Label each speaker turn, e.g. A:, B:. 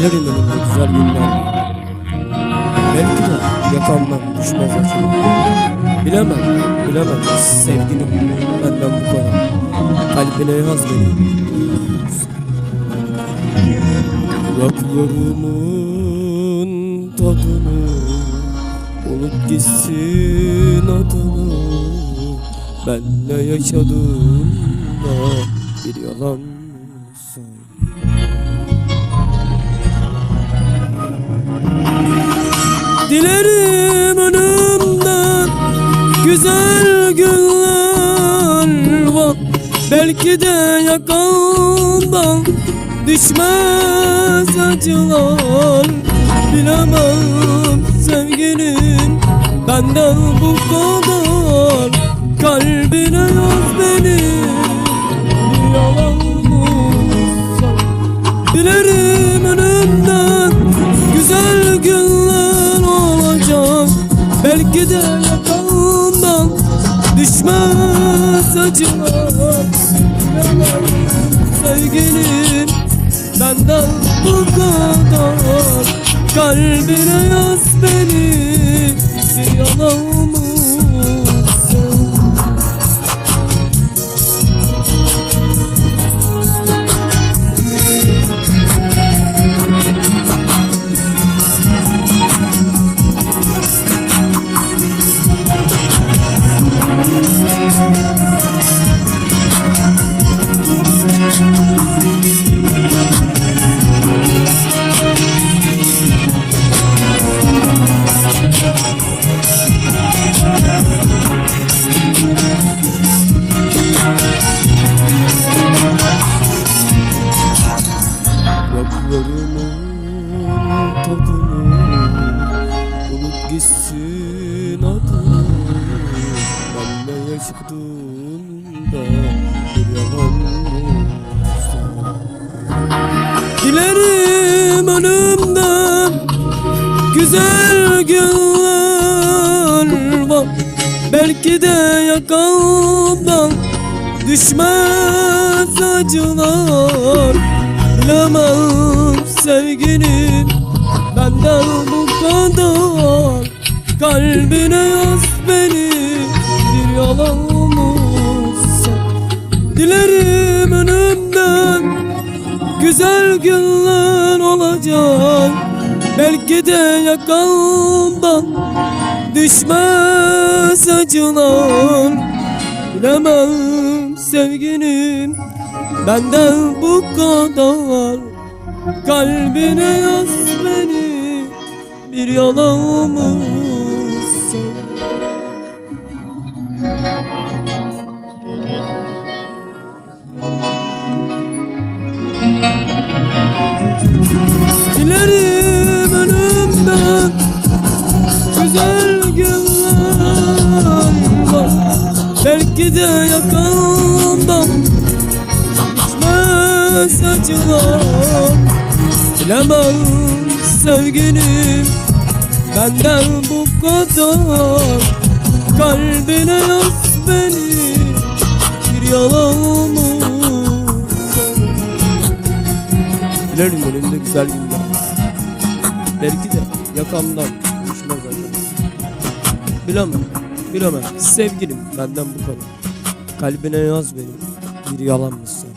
A: Dilerim önümde güzel günler. Belki de yakamdan düşmez açım. Bilemem, bilemem sevgilim benden bu kadar. Kalbine yaz beni. Kulaklarımın tadını Unut gitsin adını Benle yaşadığında bir yalan Dilerim önümden güzel günler var. Belki de yakamdan düşmez acılar. Bilemem sevgilim benden bu kadar Belki de yakamdan düşmez acılar. Sevgilim benden bu kadar. Kalbine yaz beni bir yalan Tadını Unut gitsin adını. Benle yaşadığında bir yalan Dilerim önümden güzel günler var. Belki de yakamdan düşmez acılar. Bilemem sevgilim Kalbine yaz beni bir yalan olsa Dilerim önümden güzel günler olacak. Belki de yakamdan düşmez acılar. Bilemem sevgilim benden bu kadar. Kalbine yaz beni bir yalan olsa Dilerim önümden güzel günler var. Belki de yakamdan düşmez acılar Bilemem sevgilim benden bu kadar Kalbine yaz beni. Bir yalan Dilerim önümde güzel günler. Belki de yakamdan düşmez acaba. Bilemem, bilemem. Sevgilim benden bu kadar. Kalbine yaz benim Bir yalan mısın?